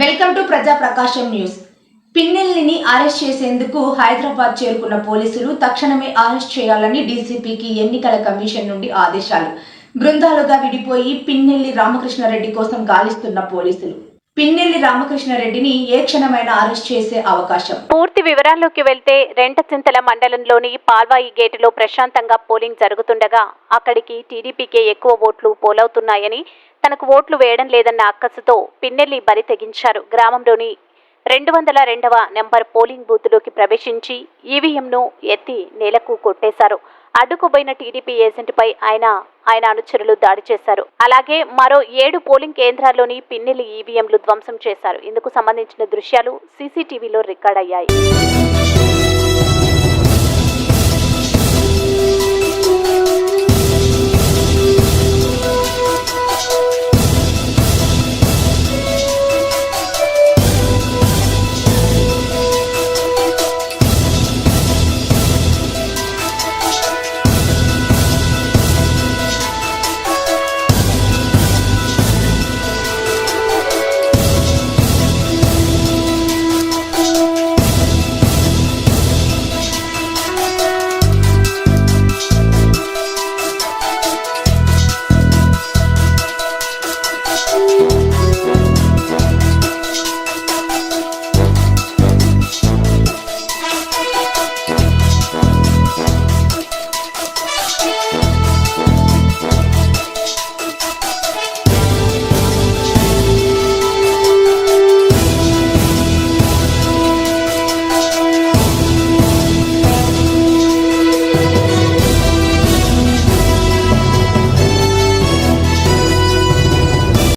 Welcome to ప్రజా ప్రకాశం news. పిన్నెల్లిని arrest చేసేందుకు హైదరాబాద్ చేరుకున్న పోలీసులు తక్షణమే అరెస్ట్ చేయాలని డీసీపీకి ఎన్నికల కమిషన్ నుండి ఆదేశాలు. బృందాలుగా విడిపోయి పిన్నెల్లి రామకృష్ణారెడ్డి కోసం గాలిస్తున్న పోలీసులు. పిన్నెల్లి రామకృష్ణారెడ్డిని ఏ క్షణమైనా అరెస్ట్ చేసే అవకాశం. పూర్తి వివరాల్లోకి వెళ్తే రెంటచింతల మండలంలోని పాల్వాయి గేటులో ప్రశాంతంగా పోలింగ్ జరుగుతుండగా అక్కడికి టీడీపీకే ఎక్కువ ఓట్లు పోలవుతున్నాయని తనకు ఓట్లు వేయడం లేదన్న అక్కసుతో పిన్నెల్లి బరి తెగించారు. గ్రామంలోని రెండు వందల రెండవ నెంబర్ పోలింగ్ బూత్లోకి ప్రవేశించి ఈవీఎంను ఎత్తి నేలకు కొట్టేశారు. అడ్డుకుపోయిన టీడీపీ ఏజెంట్పై ఆయన ఆయన అనుచరులు దాడి చేశారు. అలాగే మరో ఏడు పోలింగ్ కేంద్రాల్లోని పిన్నెలు ఈవీఎంలు ధ్వంసం చేశారు. ఇందుకు సంబంధించిన దృశ్యాలు సీసీటీవీలో రికార్డ్ అయ్యాయి